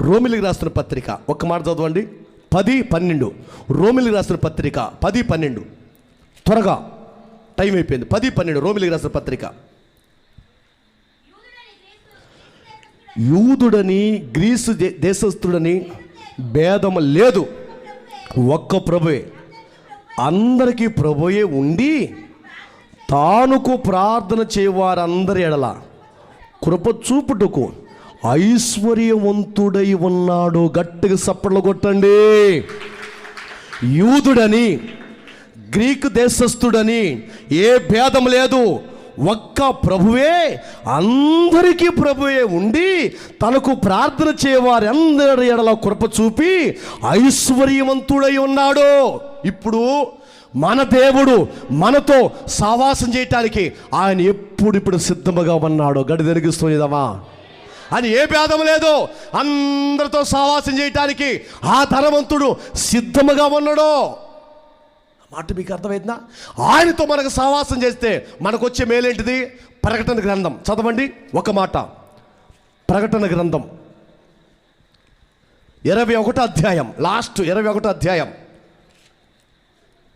రోమిలికి రాసిన పత్రిక ఒక్క మాట చదవండి. పది పన్నెండు. రోమిలికి రాసిన పత్రిక పది పన్నెండు. త్వరగా టైం అయిపోయింది. పది పన్నెండు రోమిలికి రాసిన పత్రిక. యూదుడని గ్రీసు దే- దేశస్థుడని భేదము లేదు. ఒక్క ప్రభువే. అందరికీ ప్రభుయే ఉండి తానుకు ప్రార్థన చేయవారందరి ఎడల కృప చూపుటకు ఐశ్వర్యవంతుడై ఉన్నాడు. గట్టిగా సప్పట్లు కొట్టండి. యూదుడని గ్రీకు దేశస్థుడని ఏ భేదం లేదు. ఒక్క ప్రభువే అందరికీ ప్రభువే ఉండి తనకు ప్రార్థన చేయవారి అందరి ఎడల కృప చూపి ఐశ్వర్యవంతుడై ఉన్నాడు. ఇప్పుడు మన దేవుడు మనతో సావాసం చేయటానికి ఆయన ఎప్పుడు ఇప్పుడు సిద్ధముగా ఉన్నాడు. గడి తిరిగిస్తుందమ్మా అని ఏ భేదం లేదు. అందరితో సావాసం చేయటానికి ఆ ధనవంతుడు సిద్ధముగా ఉన్నాడు. మాట మీకు అర్థమైందా? ఆయనతో మనకు సావాసం చేస్తే మనకు వచ్చే మేలేంటిది? ప్రకటన గ్రంథం. చదవండి ఒక మాట. ప్రకటన గ్రంథం. ఇరవై ఒకటో అధ్యాయం. లాస్ట్ ఇరవై ఒకటో అధ్యాయం.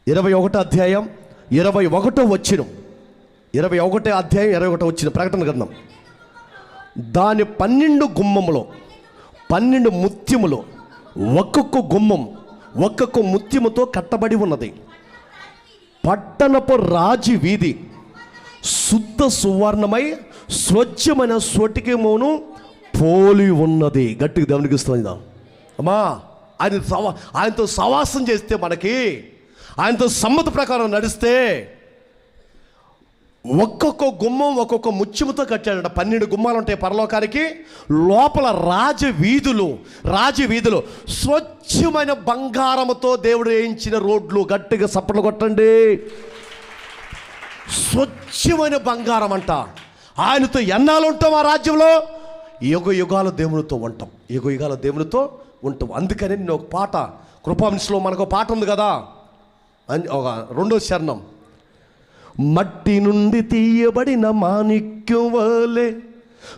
ఇరవై ఒకటో అధ్యాయం ఇరవై ఒకటో వచ్చిన. ఇరవై ఒకటో అధ్యాయం ఇరవై ఒకటో వచ్చిన ప్రకటన గ్రంథం. దాని పన్నెండు గుమ్మములో పన్నెండు ముత్యములు ఒక్కొక్క గుమ్మం ఒక్కొక్క ముత్యముతో కట్టబడి ఉన్నది. పట్టణపు రాజు వీధి శుద్ధ సువర్ణమై స్వచ్ఛమైన స్ఫటికమును పోలి ఉన్నది. గట్టిగా గమనిస్తుంది అమ్మా ఆయన సవా ఆయనతో సవాసం చేస్తే మనకి ఆయనతో సమ్మత ప్రకారం నడిస్తే ఒక్కొక్క గుమ్మం ఒక్కొక్క ముత్యముతో కట్టాడంట. పన్నెండు గుమ్మాలు ఉంటాయి పరలోకానికి. లోపల రాజ వీధులు రాజ వీధులు స్వచ్ఛమైన బంగారముతో దేవుడు వేయించిన రోడ్లు గట్టిగా సప్పట్లు కొట్టండి. స్వచ్ఛమైన బంగారం అంట ఆయనతో ఎన్నాళ్ళు ఉంటాం ఆ రాజ్యంలో? యుగ యుగాల దేవునితో ఉంటాం. యుగ యుగాల దేవునితో ఉంటాం. అందుకని నేను ఒక పాట కృపాంశలో మనకు ఒక పాట ఉంది కదా? అని- ఒక రెండో శరణం. మట్టి నుండి తీయబడిన మాణిక్యం వలె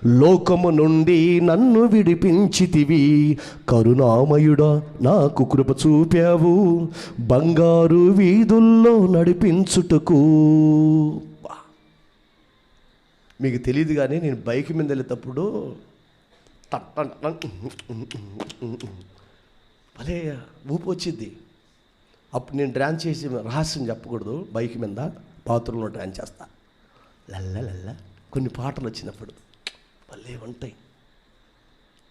లోకము నుండి నన్ను విడిపించితివి. కరుణామయుడా నాకు కృప చూపావు. బంగారు వీధుల్లో నడిపించుటకు. మీకు తెలియదు కానీ నేను బైక్ మీద వెళ్ళేటప్పుడు భలే ఊపు వచ్చింది అప్పుడు నేను డ్యాన్స్ చేసి రహస్యం చెప్పకూడదు బైక్ మీద. బాత్రూంలో డ్యాన్స్ చేస్తా. లల్ల లల్ల కొన్ని పాటలు వచ్చినప్పుడు భలే ఉంటాయి.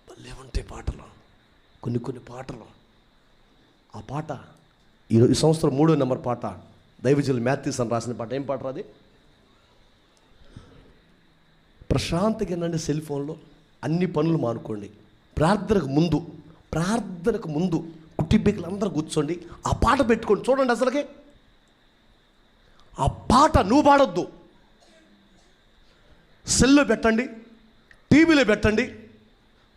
భలే ఉంటాయి పాటలు. కొన్ని కొన్ని పాటలు. ఆ పాట ఈ ఈ సంవత్సరం మూడో నెంబర్ పాట దైవజులు మ్యాథ్యూస్ అని రాసిన పాట. ఏం పాట రాది ప్రశాంతంగా ఏంటంటే సెల్ ఫోన్లో అన్ని పనులు మానుకోండి. ప్రార్థనకు ముందు ప్రార్థనకు ముందు కుటుంబీకులు అందరూ కూర్చోండి. ఆ పాట పెట్టుకోండి. చూడండి అసలుకి. ఆ పాట నువ్వు పాడొద్దు. సెల్లో పెట్టండి టీవీలో పెట్టండి.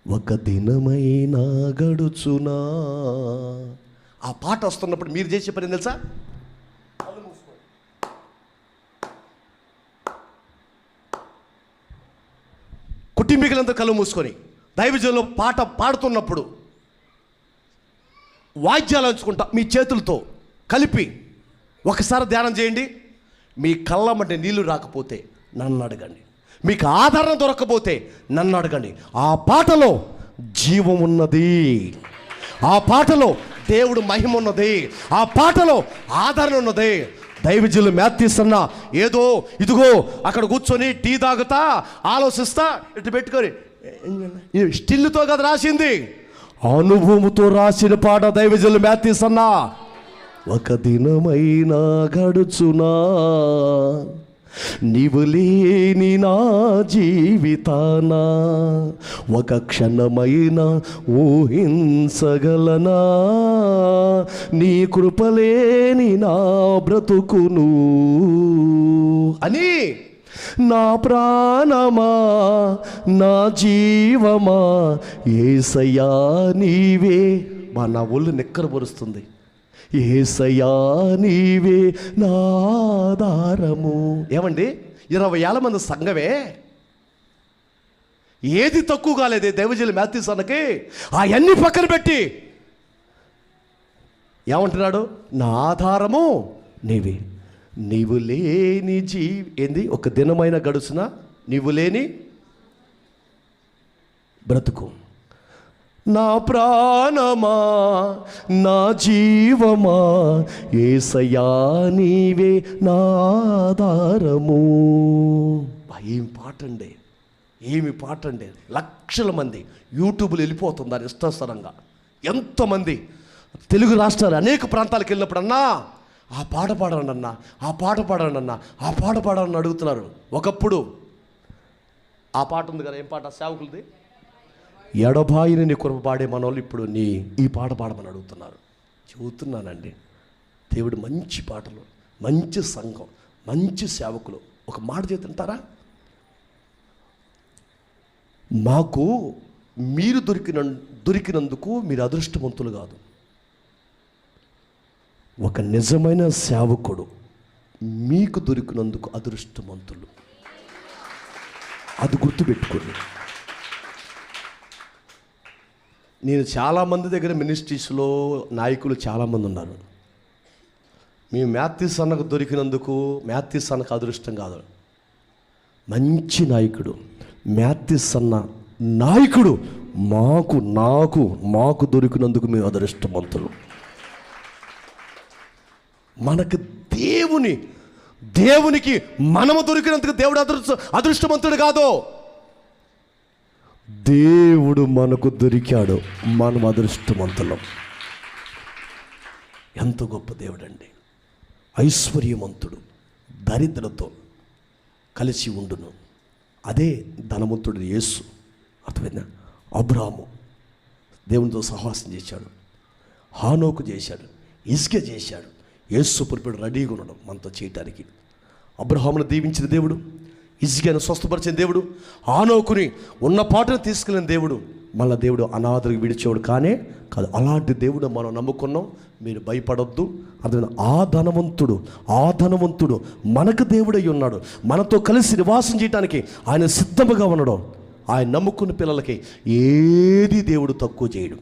ఒక దినమైనా గడుచునా. ఆ పాట వస్తున్నప్పుడు మీరు చేసే పని తెలుసా? కుటుంబీకులంతా కళ్ళు మూసుకొని దైవజంలో పాట పాడుతున్నప్పుడు వాయిద్యాలు అంచుకుంటా మీ చేతులతో కలిపి ఒకసారి ధ్యానం చేయండి. మీ కళ్ళమంటే నీళ్ళు రాకపోతే నన్ను అడగండి. మీకు ఆదరణ దొరకకపోతే నన్ను అడగండి. ఆ పాటలో జీవం ఉన్నది. ఆ పాటలో దేవుడు మహిమ ఉన్నది. ఆ పాటలో ఆదరణ ఉన్నది. దైవజీలు మ్యాథ్యూస్ ఏదో ఇదిగో అక్కడ కూర్చొని టీ తాగుతా ఆలోచిస్తా ఇటు పెట్టుకొని. స్టిల్తో కదా రాసింది? అనుభవముతో రాసిన పాట దైవజులు మ్యాథ్యూస్ ఒక దినమైనా గడుచునా? నీవు లేని నా జీవితాన? ఒక క్షణమైన ఊహించగలనా? నీ కృపలేని నా బ్రతుకును అని నా ప్రాణమా? నా జీవమా? ఏసయ్యా నీవే మా నా ఒళ్ళు ఏసయ్యా నీవే నాధారము ఏమండి? ఇరవై ఏళ్ళ మంది సంఘమే. ఏది తక్కువ కాలేదే దైవజనులు మ్యాథ్యూస్ అన్నకి అవన్నీ పక్కన పెట్టి. ఏమంటున్నాడు? నా ఆధారము నీవే. నీవు లేని జీవి ఏంది? ఒక దినమైన గడుచున నీవు లేని బ్రతుకు. నా ప్రాణమా నా జీవమా ఏసయా నీవే నా ఆధారము. ఏం పాట అండి ఏమి పాట అండి లక్షల మంది యూట్యూబ్లో వెళ్ళిపోతున్నారు ఇష్టాసరంగా ఎంతమంది తెలుగు రాష్ట్రాలు అనేక ప్రాంతాలకు వెళ్ళినప్పుడు అన్నా ఆ పాట పాడండి అన్న ఆ పాట పాడండి అన్న ఆ పాట పాడండి అడుగుతున్నారు. ఒకప్పుడు ఆ పాట ఉంది కదా ఏం పాట? సేవకులది? ఎడబాయిని నీ కురప పాడే మనోళ్ళు ఇప్పుడు నీ ఈ పాట పాడమని అడుగుతున్నారు. చెబుతున్నానండి. దేవుడు మంచి పాటలు మంచి సంఘం మంచి సేవకులు. ఒక మాట చేతుంటారా మాకు మీరు దొరికిన దొరికినందుకు మీరు అదృష్టవంతులు కాదు. ఒక నిజమైన సేవకుడు మీకు దొరికినందుకు అదృష్టవంతులు. అది గుర్తుపెట్టుకోండి. నేను చాలామంది దగ్గర మినిస్ట్రీస్లో నాయకులు చాలామంది ఉన్నారు. మీ మ్యాథ్యూస్ అన్నకు దొరికినందుకు మ్యాథ్యూస్ అన్నకు అదృష్టం కాదు. మంచి నాయకుడు మ్యాథ్యూస్ అన్న నాయకుడు మాకు నాకు మాకు దొరికినందుకు మేము అదృష్టవంతులు. మనకు దేవుని దేవునికి మనము దొరికినందుకు దేవుడు అదృష్ట అదృష్టవంతుడు కాదు. దేవుడు మనకు దొరికాడు మనం అదృష్టవంతులం. ఎంత గొప్ప దేవుడు అండి ఐశ్వర్యవంతుడు దరిద్రతో కలిసి ఉండును. అదే ధనవంతుడు యేసు. అర్థమైందా? అబ్రాము దేవునితో సహవాసం చేశాడు. హానోకు చేశాడు. ఇసుక చేశాడు. యేసు పురిపిడు రెడీగా ఉండడం మనతో చేయటానికి. అబ్రహామును దీవించిన దేవుడు ఇసుకను స్వస్థపరిచిన దేవుడు ఆనోకుని ఉన్న పాటను తీసుకెళ్ళిన దేవుడు. మళ్ళీ దేవుడు అనాథరికి విడిచేవాడు కానే కాదు అలాంటి దేవుడు మనం నమ్ముకున్నాం. మీరు భయపడొద్దు. అతను ఆ ధనవంతుడు ఆ ధనవంతుడు మనకు దేవుడై ఉన్నాడు. మనతో కలిసి నివాసం చేయడానికి ఆయన సిద్ధముగా ఉండడం. ఆయన నమ్ముకున్న పిల్లలకి ఏది దేవుడు తక్కువ చేయడు.